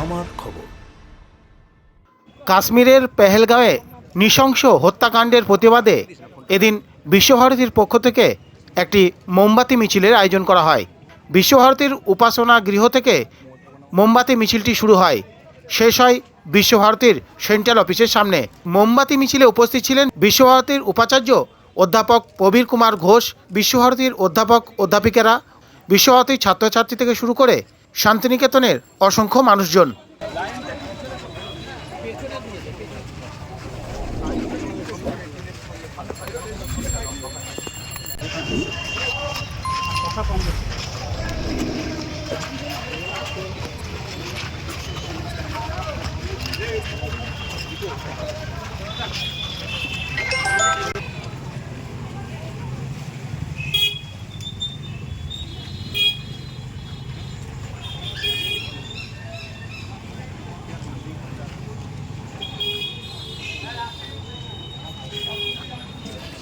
আমার খবর। কাশ্মীরের পেহেলগাঁওয়ে নৃশংস হত্যাকাণ্ডের প্রতিবাদে এদিন বিশ্বভারতীর পক্ষ থেকে একটি মোমবাতি মিছিলের আয়োজন করা হয়। বিশ্বভারতীর উপাসনা গৃহ থেকে মোমবাতি মিছিলটি শুরু হয়। শেষ হয় বিশ্বভারতীর সেন্ট্রাল অফিসের সামনে। মোমবাতি মিছিলে উপস্থিত ছিলেন বিশ্বভারতীর উপাচার্য অধ্যাপক প্রবীর কুমার ঘোষ, বিশ্বভারতীর অধ্যাপক অধ্যাপিকারা বিশ্বভারতীর ছাত্রছাত্রী থেকে শুরু করে শান্তিনিকেতনের অসংখ্য মানুষজন।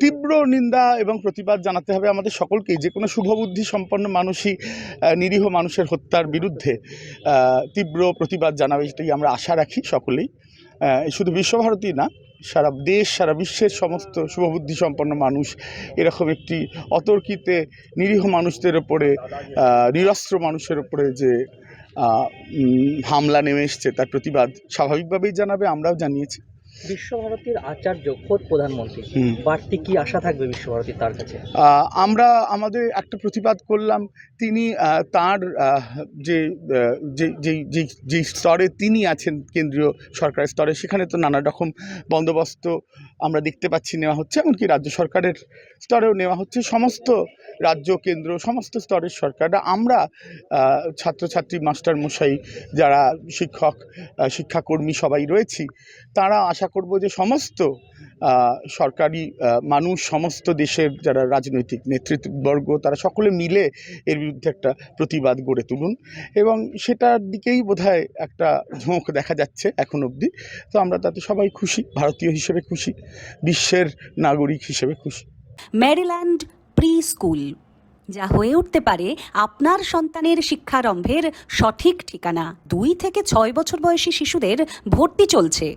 তীব্র নিন্দা এবং প্রতিবাদ জানাতে হবে আমাদের সকলকেই যে কোনো শুভবুদ্ধি সম্পন্ন মানুষই নিরীহ মানুষের হত্যার বিরুদ্ধে তীব্র প্রতিবাদ জানাবে এটাই আমরা আশা রাখি সকলেই। শুধু বিশ্বভারতী না, সারা দেশ, সারা বিশ্বের সমস্ত শুভবুদ্ধি সম্পন্ন মানুষ এরকম একটি অতর্কিতে নিরীহ মানুষদের ওপরে নিরস্ত্র মানুষের ওপরে যে হামলা নেমে এসছে, তার প্রতিবাদ স্বাভাবিকভাবেই জানাবে, আমরাও জানিয়েছি। বিশ্বভারতীর আচার্য খোদ প্রধানমন্ত্রী। বাড়তি কি আশা থাকবে বিশ্বভারতীর তার কাছে? আমরা আমাদের একটা প্রতিবাদ করলাম। তিনি তার যে যে যে- স্তরে তিনি আছেন কেন্দ্রীয় সরকারের স্তরে সেখানে তো নানা রকম বন্দোবস্ত আমরা দেখতে পাচ্ছি নেওয়া হচ্ছে, এমনকি রাজ্য সরকারের স্তরেও নেওয়া হচ্ছে। সমস্ত রাজ্য কেন্দ্র, সমস্ত স্তরের সরকাররা আমরা ছাত্রছাত্রী মাস্টার মশাই যারা শিক্ষক শিক্ষাকর্মী সবাই রয়েছি, তারা আশা করব যে সমস্ত সরকারি মানুষ, সমস্ত দেশের যারা রাজনৈতিক নেতৃত্ববর্গ, তারা সকলে মিলে এর বিরুদ্ধে একটা প্রতিবাদ গড়ে তুলুন। এবং সেটার দিকেই বোধহয় একটা ঝোঁক দেখা যাচ্ছে এখন অবধি। তো আমরা তাতে সবাই খুশি, ভারতীয় হিসেবে খুশি, বিশ্বের নাগরিক হিসেবে খুশি। ম্যারিল্যান্ড প্রি স্কুল যা হয়ে উঠতে পারে আপনার সন্তানের শিক্ষারম্ভের সঠিক ঠিকানা। দুই থেকে ছয় বছর বয়সী শিশুদের ভর্তি চলছে।